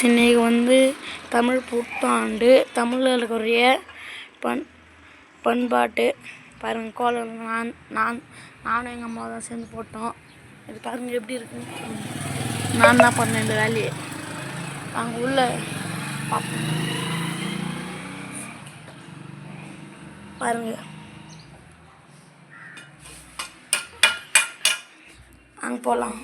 சென்னைக்கு வந்து தமிழ் புத்தாண்டு தமிழர்களுடைய பண் பண்பாட்டு பாருங்கள் கோலம் நான் நான் நானும் எங்கள் அம்மாவும் தான் சேர்ந்து போட்டோம். இது பாருங்கள் எப்படி இருக்குன்னு நான் தான் பண்ணேன் இந்த வேலையை. அங்கே உள்ள பார்ப்போம் பாருங்க. அங்கே போகலாம்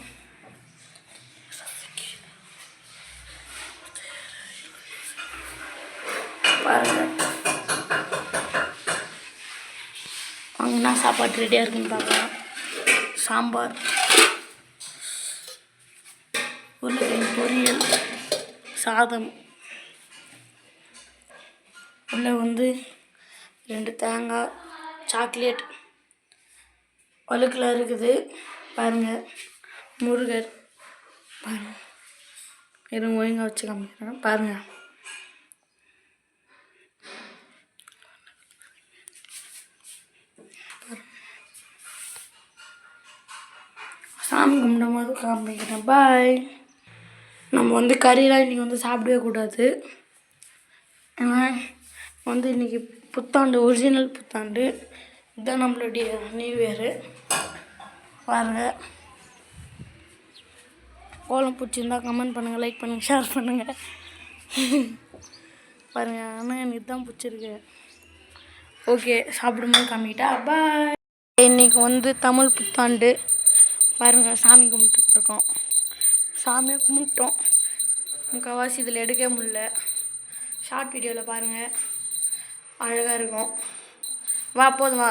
பாருங்க அங்கே என்ன சாப்பாடு ரெடியாக இருக்குன்னு பார்க்கலாம். சாம்பார். உருளைக்கிழங்கு பொரியல். சாதம். உள்ள வந்து ரெண்டு தேங்காய் சாக்லேட் வழுக்கில் இருக்குது. பாருங்கள் முருகர். பாருங்கள் எதுவும் ஒழுங்காக வச்சு காமிக்கிறேன் பாருங்கள் சாமி கும்பிடும் போது காமிக்கிறேன். பாய் நம்ம வந்து கறியெலாம் இன்றைக்கி வந்து சாப்பிடவே கூடாது. வந்து இன்றைக்கி புத்தாண்டு ஒரிஜினல் புத்தாண்டு. இதுதான் நம்மளுடைய நியூ இயரு பாருங்க. கோலம் பிடிச்சிருந்தா கமெண்ட் பண்ணுங்கள் லைக் பண்ணுங்கள் ஷேர் பண்ணுங்கள் பாருங்கள் ஆனால் எனக்கு தான் பிடிச்சிருக்கு. ஓகே சாப்பிடும்போது காமிக்கிட்டா பாய் இன்னைக்கு வந்து தமிழ் புத்தாண்டு. பாருங்கள் சாமி கும்பிட்டுருக்கோம் சாமியை கும்பிட்டோம். முக்கால்வாசி இதில் எடுக்க முடியல. ஷார்ட் வீடியோவில் பாருங்கள் அழகாக இருக்கும். வா போதும் வா.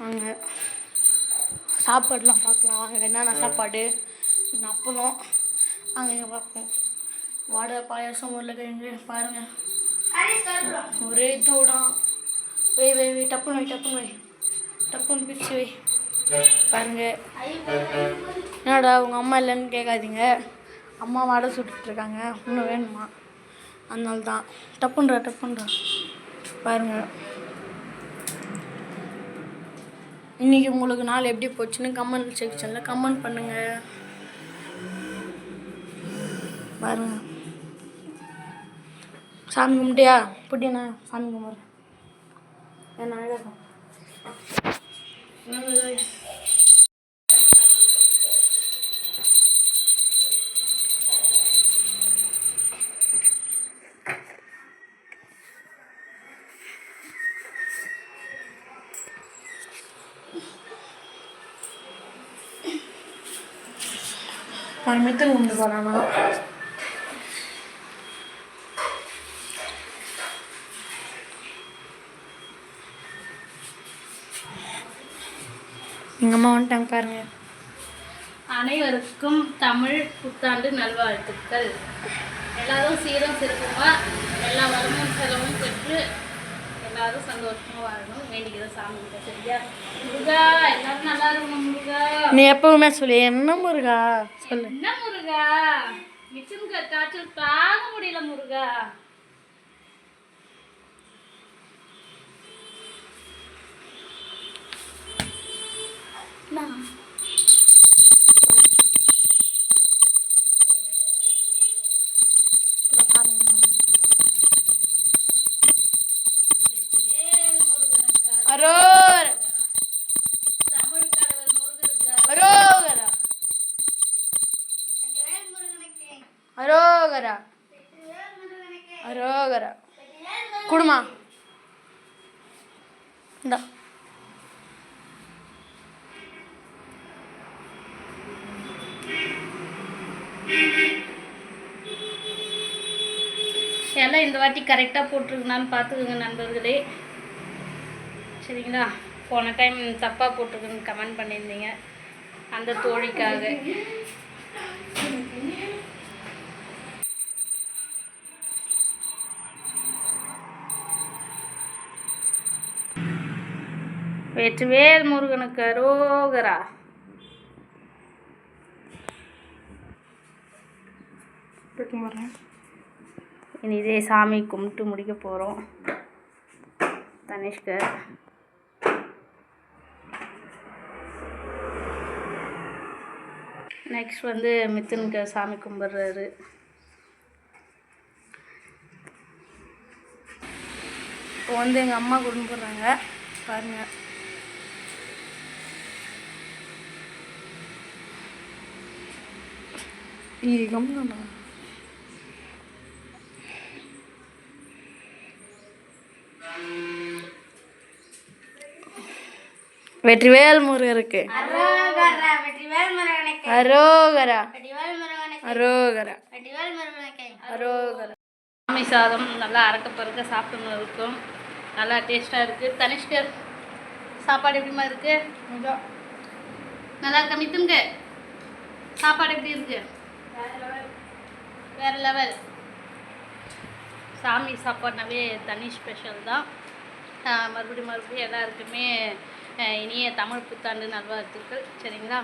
வாங்க. சாப்பாடுலாம் பார்க்கலாம். வாங்க என்னென்ன சாப்பாடு? அப்பளம். அங்கே இங்கே பார்ப்போம். வடை பாயாசம் உருளைக்கிழங்கு பாருங்கள் ஒரே தூடம். வை வை வை டப்புன்னு வை டப்புன்னு வை. டப்புன்னு பிரிச்சு வை. பாருங்க. என்னடா உங்கள் அம்மா இல்லைன்னு கேட்காதீங்க. அம்மா வடை சுட்டுட்ருக்காங்க. இன்னும் வேணுமா? அதனால தான் டப்புன்றா டப்புன்றா. பாருங்க. இன்னைக்கு உங்களுக்கு நாள் எப்படி போச்சுன்னு கமெண்ட் செக்ஷனில் கமெண்ட் பண்ணுங்க. பாருங்க. சாமி கும்பிட்டியா? புட்டியா சாமி கும்பிட்றேன். என்ன அழகா நான் மித்தல் கும்பிட்டு போனானா எங்கள் அம்மா வந்துட்டாங்க பாருங்க. அனைவருக்கும் தமிழ் புத்தாண்டு நல்வாழ்த்துக்கள். எல்லாரும் சீரம் சிறப்புமா? எல்லாரும் சந்தோஷமா வாழணும் வேண்டிக்கிற சாமி கிட்ட சரியா? முருகா எல்லாரும் நல்லா இருக்கணும் முருகா. நீ எப்பவுமே சொல்லு என்ன முருகா? சொல்லு. என்ன முருகா? மிச்சனுக்கு காய்ச்சல் தாங்க முடியல முருகா. வேல் அரோர் அரோகரா. அரோகரா. அரோகரா. குடுமா. இந்த. எல்லாம் இந்த வாட்டி கரெக்டாக போட்டிருக்குனான்னு பார்த்துக்கோங்க நண்பர்களே. சரிங்களா? போன டைம் தப்பாக போட்டிருக்குன்னு கமெண்ட் பண்ணியிருந்தீங்க. அந்த தோழிக்காக. வெற்றிவேல் முருகனுக்கு அரோகரா. இனி இதே சாமி கும்பிட்டு முடிக்க போகிறோம் தனிஷ்கர். நெக்ஸ்ட் வந்து மித்துனுக்கு சாமி கும்பிட்றாரு. இப்போ வந்து எங்கள் அம்மா கும்பிட்றாங்க. பாருங்கள் இது கம்னா வெற்றிவேல் முருகருக்கு அரோகரா. அரோகரா. அரோகரா. சாமி சாதம் நல்லா அறக்க பறக்க சாப்பிடணும் இருக்கும். நல்லா டேஸ்ட்டாக இருக்குது தனிஷ்கர் சாப்பாடு எப்படிமா இருக்கு? நல்லா இருக்கா மித்துங்க சாப்பாடு எப்படி இருக்கு? வேற லெவல் சாமி சாப்பாடுனாவே தனி ஸ்பெஷல் தான். மறுபடியும் மறுபடியும் எல்லாருக்குமே இனிய தமிழ் புத்தாண்டு நல்வாழ்த்துக்கள். சரிங்களா?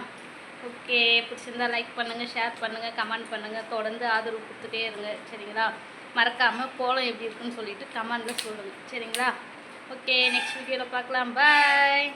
ஓகே பிடிச்சிருந்தா லைக் பண்ணுங்கள் ஷேர் பண்ணுங்கள் கமெண்ட் பண்ணுங்கள் தொடர்ந்து ஆதரவு கொடுத்துட்டே இருங்க சரிங்களா? மறக்காமல் கோலம் எப்படி இருக்குன்னு சொல்லிட்டு கமெண்டில் சொல்லுங்கள் சரிங்களா? ஓகே நெக்ஸ்ட் வீடியோவில் பார்க்கலாம். பாய்